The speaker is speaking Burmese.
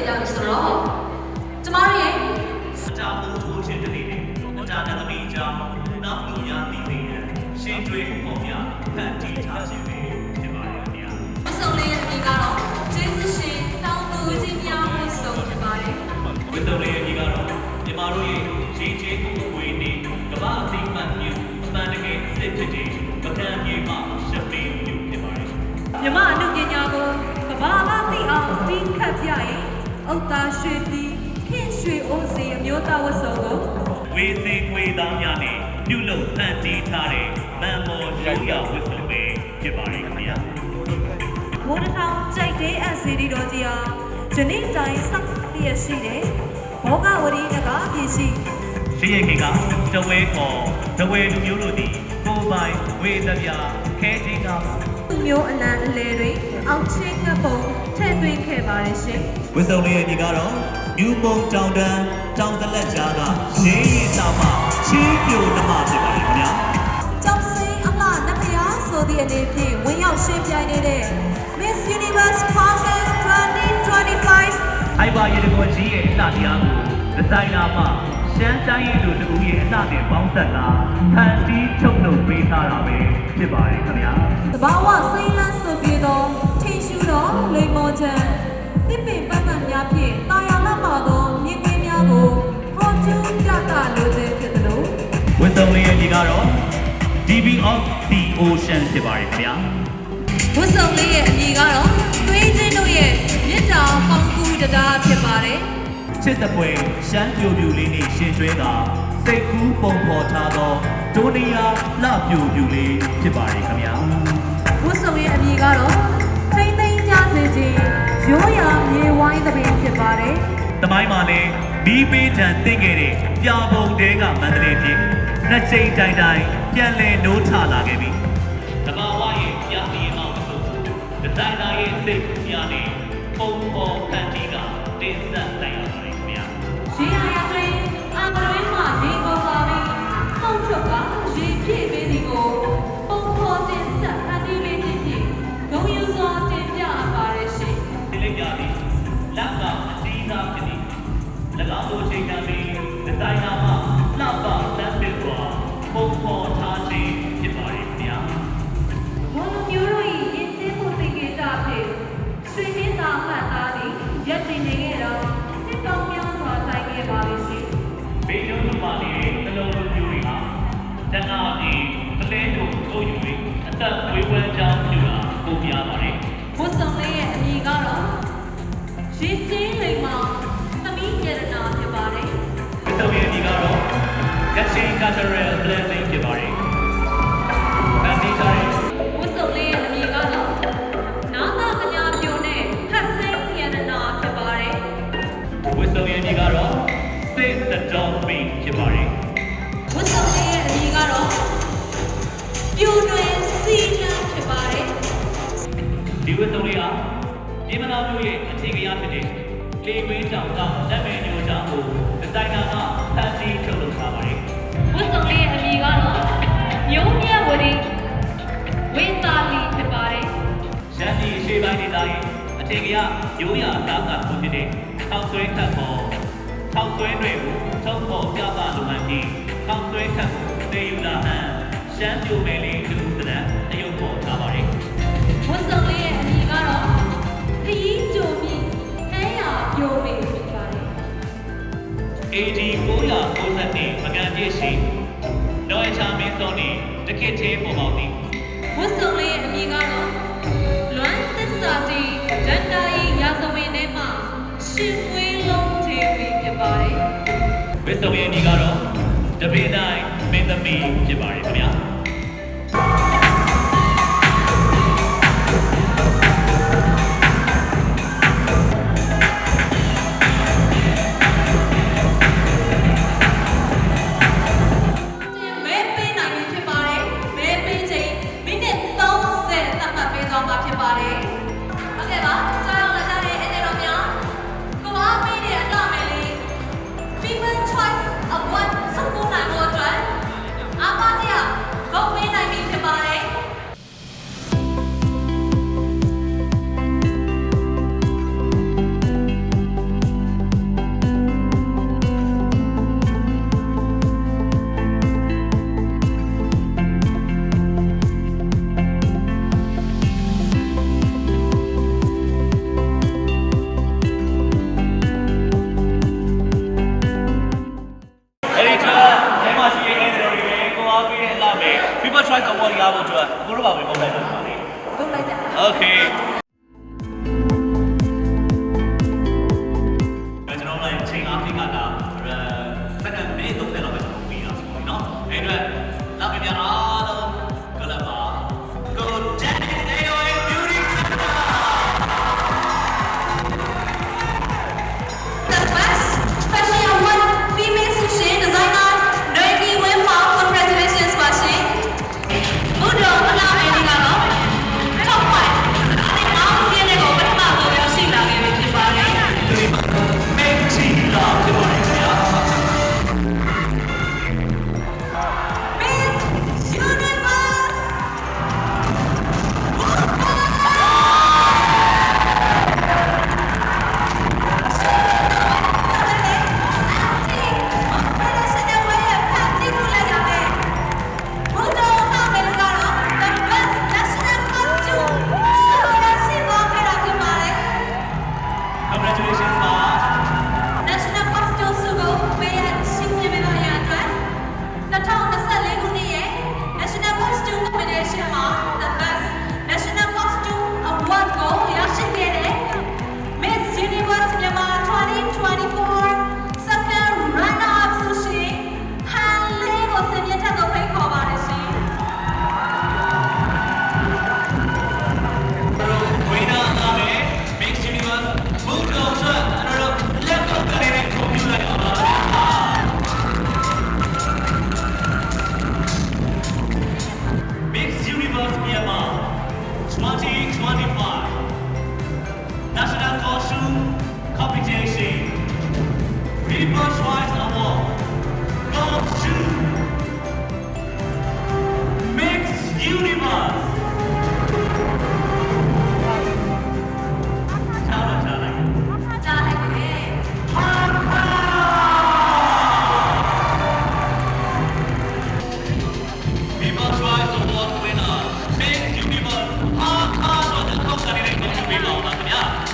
နေကြပြီဆိုတော့ကျမတို့ရဲ့အကြောင်းကိုချင်းတည်းနဲ့အတားနဲ့သမီးကြောင့်နောက်လူရသည်တွေရဲ့ရှင်းတွေးပုံပြဖန်တီးထားခြင်းပဲဖြစ်ပါတယ်ခင်ဗျာမဆုံလေးရဲ့အမိကတော့ကျေးဇူးရှင်တောင်းသူကြီးများဖို့ဆုံးဖြစ်ပါတယ်ဝိသုလေးရဲ့ဒီကတော့ညီမတို့ရဲ့ရှင်းချင်းကိုဝေးနေကမ္ဘာအသိမှတ်ပြုအမှန်တကယ်စစ်ဖြစ်တဲ့ပကံပြေမှရှပင်းပြုဖြစ်ပါတယ်မြမအနုပညာကိုကဘာမှသိအောင်တီးခတ်ပြရင် ဥတ်သားရွှေပြီးခင်ရွှေအိုးစီအမျိုးသားဝတ်စုံကိုဝေစီခွေသားများနဲ့ပြုလုပ်ဖန်တီးထားတဲ့မန်မော်ရိုးရာဝိသုပဲဖြစ်ပါတယ်ခင်ဗျာမိုးတစ်ထောင်ကြိုက်တဲ့အစီဒီတော်ကြီးဟာဇနီးတိုင်းစောက်တည့်ရရှိတဲ့ဘောဂဝရီနဂါပြည်ရှိရှိရခင်ကတဝဲခေါ်တဝဲလူမျိုးတို့သည်ကိုယ်ပိုင်ဝေသပြခဲချင်းကသူမျိုးအလံအလဲတွေအောက်ချင်းငတ်ပုံ ထည့်သွင်းခဲ့ပါတယ်ရှင်ဝစ်စုံလေးရဲ့ဒီကတော့မြူမုံတောင်တန်းတောင်သက်လက်ကြားကရင်းရင်တောင်မှချီးပြိုနှမဖြစ်ပါတယ်ခင်ဗျာကျောင်းစင်းအလှနဖျားဆိုသည့်အနေဖြင့်ဝင်ရောက်ရှင်းပြိုင်နေတဲ့ Miss Universe Pageant 2025ဟိုက်ဘာရေတကွန်ကြီးရဲ့အလှတရားကိုဒီဇိုင်နာမှရှမ်းတိုင်းရည်လူတူရဲ့အလှနဲ့ပေါင်းဆက်လာဖန်တီးချုပ်လုပ်ပေးထားတာပဲဖြစ်ပါတယ်ခင်ဗျာတဘာဝစိမ်းလန်းဆိုပြီးတော့ထင်ရှူ သောလိမ္မော်ချံတစ်ပင်ပတ်မှန်များဖြင့်တာယာလက်ပါသောမြင့်ကင်းများကိုဟောကျူးကြတာလိုခြင်းဖြစ်သလိုဝစ်စုံလေးရဲ့ဒီကတော့ DB of the Ocean ဖြစ်ပါတယ်ခင်ဗျာဝတ်စုံလေးရဲ့အမည်ကတော့သွေးချင်းတို့ရဲ့မြစ်တာပေါင်းကူတရားဖြစ်ပါတယ်ချစ်တဲ့ပွဲရှမ်းပြိုပြူလေးနဲ့ရှင်ကျွဲတာစိတ်ကူးပုံဖော်ထားသောဒိုနီယာလှပြိုပြူလေးဖြစ်ပါတယ်ခင်ဗျာဝတ်စုံရဲ့အမည်ကတော့ ပင်ဖြစ်ပါတယ်တမိုင်းမှာလည်းဘီးပေးချန်တင့်ခဲ့တဲ့ပြာပုံတဲကမန္တလေးဖြစ်နှစ်ချိန်တိုင်တိုင်ပြန်လည်နိုးထလာခဲ့ပြီတဘာဝရဲ့ပြာပြီးမှမဟုတ်ဒီဇိုင်နာရဲ့စိတ်ကူးများနဲ့ပုံပေါ်ဖန်တီးကတင်ဆက်နိုင်ရပါတယ်ခင်ဗျာရေရာရာတွင်အာမရွေးမှရေကုန်ပါပြီ။ထောက်ချုပ်ကရေပြ ရင်းစင်းလိမ္မာသမီးရတနာဖြစ်ပါတယ်။။ဒီတော့ရဲ့ဒီကတော့ Gatching Cultural Blessing ဖြစ်ပါတယ်။ဒါဒီတိုင်းဝတ်စုံလေးရဲ့အမည်ကတော့နာသာကညာပြိုနဲ့ဟတ်စိန်ရတနာဖြစ်ပါတယ်ဝစ်စုံရဲ့ဒီကတော့ Save the Dolphin ဖြစ်ပါတယ်။ဝတ်စုံလေးရဲ့အမည်ကတော့ပြိုတွင်စီလန်းဖြစ်ပါတယ်။ဒီဝစ်စုံလေး ဟာဒီမနာမျိုးရဲ့အခြေခံရဖြစ်တဲ့လေကွင်းတောင်တောင်လက်မဲညိုချောင်းကိုဒီဇိုင်နာကဖန်တီးထုတ်လုပ်ထားပါတယ်။ဝတ်စုံလေးရဲ့အမည်ကတော့မျိုးမြတ်ဝရီဝိသာလီဖြစ်ပါတယ်။ရှမ်းပြည်ရှေးပိုင်းဒေသရဲ့အခြေခံရရိုးရာအစားအစာတစ်ခုဖြစ်တဲ့ထောက်ဆွဲခတ်ပေါ်ထောက်ဆွဲတွေကိုထုံးပေါ်ပြသလိုမှန်ပြီးထောက်ဆွဲခတ်ကိုသေယူလာဟန်ရှမ်းပြိုမယ်လေးလူသဏ္ဍာန်အယုတ်ပေါ်ထားပါတယ်။ 1992မကန်ပြည့်ရှိလောအချာမင်းဆုံးနေတခစ်သေးပေါ်ပေါက်သည်ဝတ်စုံလေးရဲ့အမည်ကတော့လွမ်းသစ္စာတီဒန်တာရီရာဇဝင်ထဲမှာရှင်ဝေးလုံးသေးပြီဖြစ်ပါတယ်ဝတ်စုံရဲ့အမည်ကတော့တပင်းတိုင်းမင်းသမီးဖြစ်ပါတယ်ခင်ဗျာ Choice Award ရဖို့အတွက်ကိုတို့ပါပဲပုံလိုက်တာ Okay. Award winner Mix Universe ဟာခါ